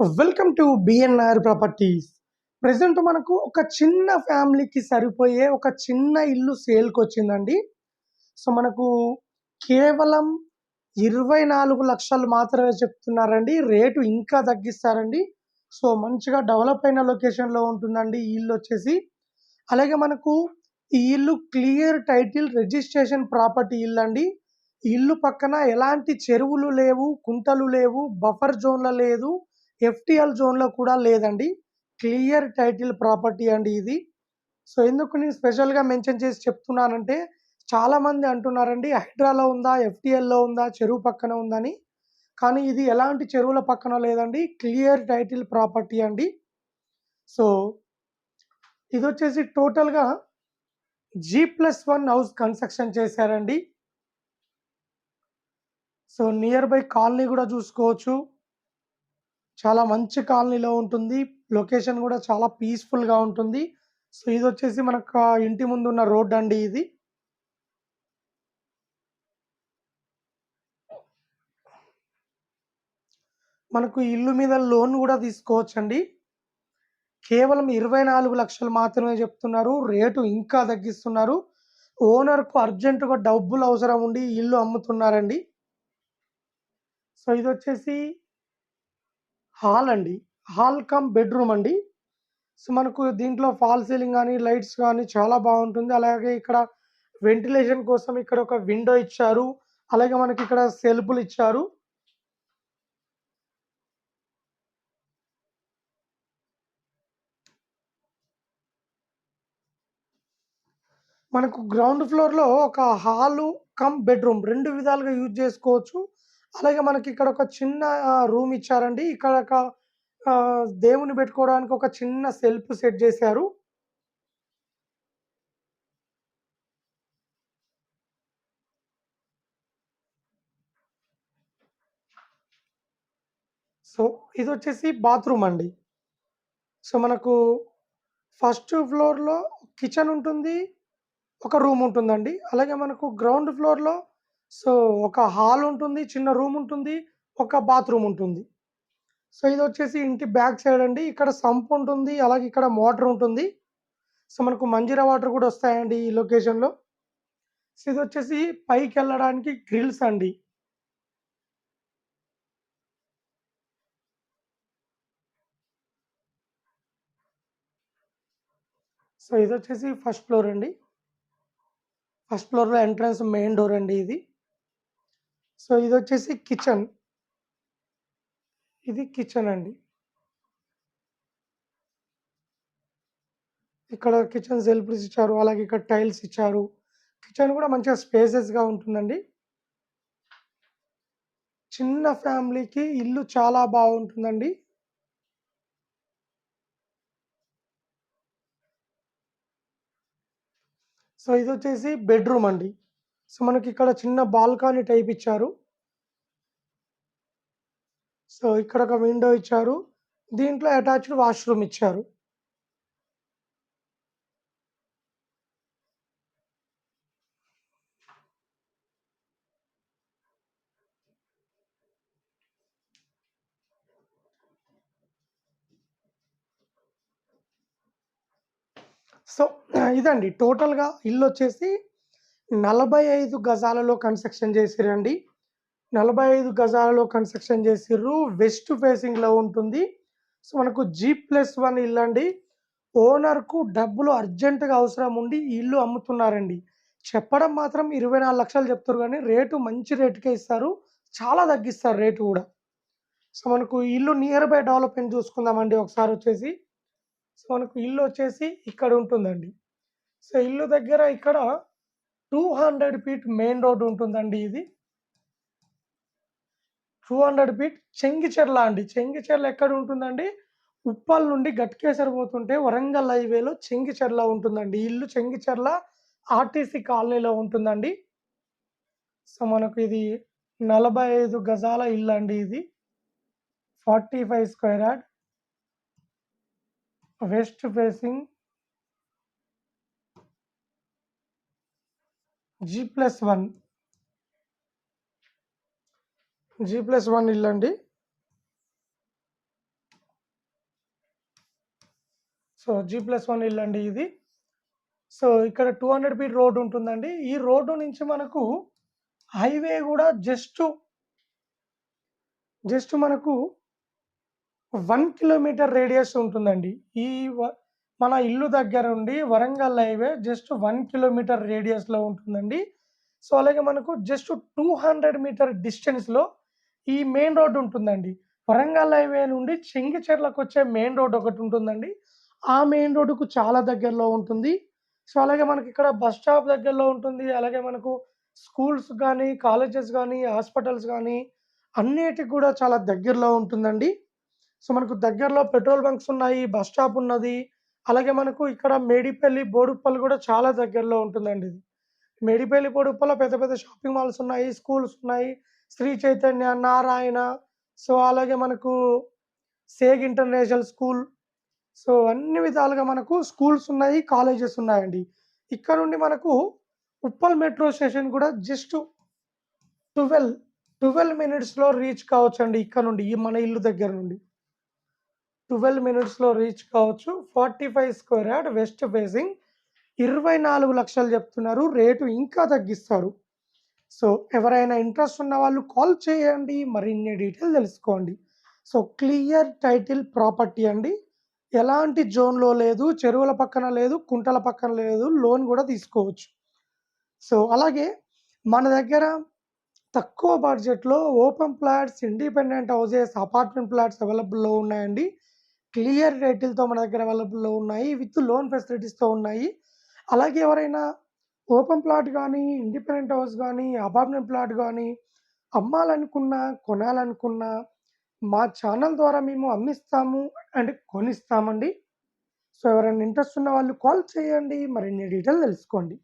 Welcome to BNR properties present మనకు ఒక చిన్న ఫ్యామిలీకి సరిపోయే ఒక చిన్న ఇల్లు సేల్కి వచ్చిందండి సో మనకు కేవలం ఇరవై నాలుగు లక్షలు మాత్రమే చెప్తున్నారండి. రేటు ఇంకా తగ్గిస్తారండి. సో మంచిగా డెవలప్ అయిన లొకేషన్లో ఉంటుందండి ఈ ఇల్లు వచ్చేసి. అలాగే మనకు ఈ ఇల్లు క్లియర్ టైటిల్ రిజిస్ట్రేషన్ ప్రాపర్టీ ఇల్లు అండి ఇల్లు పక్కన ఎలాంటి చెరువులు లేవు కుంటలు లేవు బఫర్ జోన్లో లేదు. ఎఫ్టిఎల్ జోన్లో కూడా లేదండి. క్లియర్ టైటిల్ ప్రాపర్టీ అండి ఇది. సో ఎందుకు నేను స్పెషల్గా మెన్షన్ చేసి చెప్తున్నానంటే చాలామంది అంటున్నారండి హైడ్రాలో ఉందా ఎఫ్టిఎల్లో ఉందా చెరువు పక్కన ఉందని. కానీ ఇది ఎలాంటి చెరువుల పక్కన లేదండి క్లియర్ టైటిల్ ప్రాపర్టీ అండి. సో ఇది వచ్చేసి టోటల్గా G plus one house construction చేశారండి. సో నియర్ బై కాలనీ కూడా చూసుకోవచ్చు. చాలా మంచి కాలనీలో ఉంటుంది. లొకేషన్ కూడా చాలా పీస్ఫుల్గా ఉంటుంది. సో ఇది వచ్చేసి మనకు ఇంటి ముందు ఉన్న రోడ్ అండి ఇది. మనకు ఇల్లు మీద లోన్ కూడా తీసుకోవచ్చండి. కేవలం ఇరవై నాలుగు లక్షలు మాత్రమే చెప్తున్నారు. రేటు ఇంకా తగ్గిస్తున్నారు. ఓనర్కు అర్జెంటుగా డబ్బులు అవసరం ఉండి ఇల్లు అమ్ముతున్నారండి. సో ఇది వచ్చేసి హాల్ అండి. హాల్ కమ్ బెడ్రూమ్ అండి. సో మనకు దీంట్లో ఫాల్ సీలింగ్ కానీ లైట్స్ కానీ చాలా బాగుంటుంది. అలాగే ఇక్కడ వెంటిలేషన్ కోసం ఇక్కడ ఒక విండో ఇచ్చారు. అలాగే మనకి ఇక్కడ సెల్ఫ్లు ఇచ్చారు. మనకు గ్రౌండ్ ఫ్లోర్లో ఒక హాలు కమ్ బెడ్రూమ్ రెండు విధాలుగా యూజ్ చేసుకోవచ్చు. అలాగే మనకి ఇక్కడ ఒక చిన్న రూమ్ ఇచ్చారండి. ఇక్కడ ఒక దేవుని పెట్టుకోవడానికి ఒక చిన్న సెల్ఫ్ సెట్ చేశారు. సో ఇది వచ్చేసి బాత్రూమ్ అండి. సో మనకు ఫస్ట్ ఫ్లోర్లో కిచెన్ ఉంటుంది ఒక రూమ్ ఉంటుందండి. అలాగే మనకు గ్రౌండ్ ఫ్లోర్లో సో ఒక హాల్ ఉంటుంది చిన్న రూమ్ ఉంటుంది ఒక బాత్రూమ్ ఉంటుంది. సో ఇది వచ్చేసి ఇంటి బ్యాక్ సైడ్ అండి. ఇక్కడ సంప్ ఉంటుంది అలాగే ఇక్కడ మోటార్ ఉంటుంది. సో మనకు మంజీరా వాటర్ కూడా వస్తాయండి ఈ లొకేషన్లో. సో ఇది వచ్చేసి పైకి వెళ్ళడానికి గ్రిల్స్ అండి. సో ఇది వచ్చేసి ఫస్ట్ ఫ్లోర్ అండి. ఫస్ట్ ఫ్లోర్లో ఎంట్రన్స్ మెయిన్ డోర్ అండి ఇది. సో ఇది వచ్చేసి కిచెన్. ఇది కిచెన్ అండి. ఇక్కడ కిచెన్ సెల్ఫ్స్ ఇచ్చారు అలాగే ఇక్కడ టైల్స్ ఇచ్చారు. కిచెన్ కూడా మంచిగా స్పేసెస్గా ఉంటుందండి. చిన్న ఫ్యామిలీకి ఇల్లు చాలా బాగుంటుందండి. సో ఇది వచ్చేసి బెడ్రూమ్ అండి. సో మనకి ఇక్కడ చిన్న బాల్కనీ టైప్ ఇచ్చారు. సో ఇక్కడ ఒక విండో ఇచ్చారు. దీంట్లో అటాచ్డ్ వాష్రూమ్ ఇచ్చారు. సో ఇదండి. టోటల్గా ఇల్లు వచ్చేసి నలభై ఐదు గజాలలో కన్స్ట్రక్షన్ చేసిరండి. నలభై ఐదు గజాలలో కన్స్ట్రక్షన్ చేసిర్రు. వెస్ట్ ఫేసింగ్లో ఉంటుంది. సో మనకు జీ ప్లస్ వన్ ఇల్లు అండి ఓనర్కు డబ్బులు అర్జెంటుగా అవసరం ఉండి ఇల్లు అమ్ముతున్నారండి. చెప్పడం మాత్రం ఇరవై నాలుగు లక్షలు చెప్తారు కానీ రేటు మంచి రేటుకే ఇస్తారు. చాలా తగ్గిస్తారు రేటు కూడా. సో మనకు ఇల్లు నియర్ బై డెవలప్మెంట్ చూసుకుందామండి ఒకసారి వచ్చేసి. సో మనకు ఇల్లు వచ్చేసి ఇక్కడ ఉంటుందండి. సో ఇల్లు దగ్గర ఇక్కడ two hundred feet main road ఉంటుందండి ఇది. టూ హండ్రెడ్ ఫీట్ చెంగిచెర్ల అండి. చెంగిచెర్ల ఎక్కడ ఉంటుందండి? ఉప్పల్ నుండి గట్కేసర్ పోతుంటే వరంగల్ హైవేలో చెంగిచెర్ల ఉంటుందండి. ఇల్లు చెంగిచెర్ల ఆర్టీసీ కాలనీలో ఉంటుందండి. సో మనకు ఇది నలభై ఐదు గజాల ఇల్లు అండి ఇది. Forty five square yard. West facing G plus one G plus one ఇల్లండి. అండి సో జీ ప్లస్ వన్ ఇల్లండి అండి ఇది. సో ఇక్కడ టూ హండ్రెడ్ ఫీట్ రోడ్డు ఉంటుందండి. ఈ రోడ్డు నుంచి మనకు హైవే కూడా జస్ట్ జస్ట్ మనకు వన్ కిలోమీటర్ రేడియస్ ఉంటుందండి. ఈ మన ఇల్లు దగ్గర ఉండి Warangal highway just one kilometre రేడియస్లో ఉంటుందండి. సో అలాగే మనకు జస్ట్ టూ హండ్రెడ్ మీటర్ డిస్టెన్స్లో ఈ మెయిన్ రోడ్ ఉంటుందండి. వరంగల్ హైవే నుండి చెంగిచెర్లకు వచ్చే మెయిన్ రోడ్ ఒకటి ఉంటుందండి. ఆ మెయిన్ రోడ్డుకు చాలా దగ్గరలో ఉంటుంది. సో అలాగే మనకి ఇక్కడ బస్ స్టాప్ దగ్గరలో ఉంటుంది. అలాగే మనకు స్కూల్స్ కానీ కాలేజెస్ కానీ హాస్పిటల్స్ కానీ అన్నిటికి కూడా చాలా దగ్గరలో ఉంటుందండి. సో మనకు దగ్గరలో పెట్రోల్ బంక్స్ ఉన్నాయి బస్ స్టాప్ ఉన్నది అలాగే మనకు ఇక్కడ మేడిపల్లి బోడుప్పల్ కూడా చాలా దగ్గరలో ఉంటుందండి ఇది. మేడిపల్లి బోడుప్పల్లో పెద్ద పెద్ద షాపింగ్ మాల్స్ ఉన్నాయి స్కూల్స్ ఉన్నాయి. శ్రీ చైతన్య నారాయణ సో అలాగే మనకు సేగ్ ఇంటర్నేషనల్ స్కూల్. సో అన్ని విధాలుగా మనకు స్కూల్స్ ఉన్నాయి కాలేజెస్ ఉన్నాయండి. ఇక్కడ నుండి మనకు ఉప్పల్ మెట్రో స్టేషన్ కూడా జస్ట్ ట్వెల్వ్ ట్వెల్వ్ మినిట్స్లో రీచ్ కావచ్చు అండి ఇక్కడ నుండి ఈ మన ఇల్లు దగ్గర నుండి. ట్వెల్వ్ మినిట్స్లో రీచ్ కావచ్చు. Forty five square yard west facing. ఇరవై నాలుగు లక్షలు చెప్తున్నారు. రేటు ఇంకా తగ్గిస్తారు. సో ఎవరైనా ఇంట్రెస్ట్ ఉన్న వాళ్ళు కాల్ చేయండి. మరిన్ని డీటెయిల్ తెలుసుకోండి. సో క్లియర్ టైటిల్ ప్రాపర్టీ అండి. ఎలాంటి జోన్లో లేదు. చెరువుల పక్కన లేదు. కుంటల పక్కన లేదు. లోన్ కూడా తీసుకోవచ్చు. సో అలాగే మన దగ్గర తక్కువ బడ్జెట్లో open flats independent houses apartment flats అవైలబుల్లో ఉన్నాయండి. క్లియర్ రేటిల్తో మన దగ్గర అవైలబుల్లో ఉన్నాయి విత్ లోన్ ఫెసిలిటీస్తో ఉన్నాయి. అలాగే ఎవరైనా ఓపెన్ ప్లాట్ కానీ ఇండిపెండెంట్ హౌస్ కానీ అపార్ట్మెంట్ ప్లాట్ కానీ అమ్మాలనుకున్నా కొనాలనుకున్నా మా ఛానల్ ద్వారా మేము అమ్మిస్తాము అండ్ కొనిస్తామండి. సో ఎవరైనా ఇంట్రెస్ట్ ఉన్న వాళ్ళు కాల్ చేయండి మరిన్ని డీటెయిల్ తెలుసుకోండి.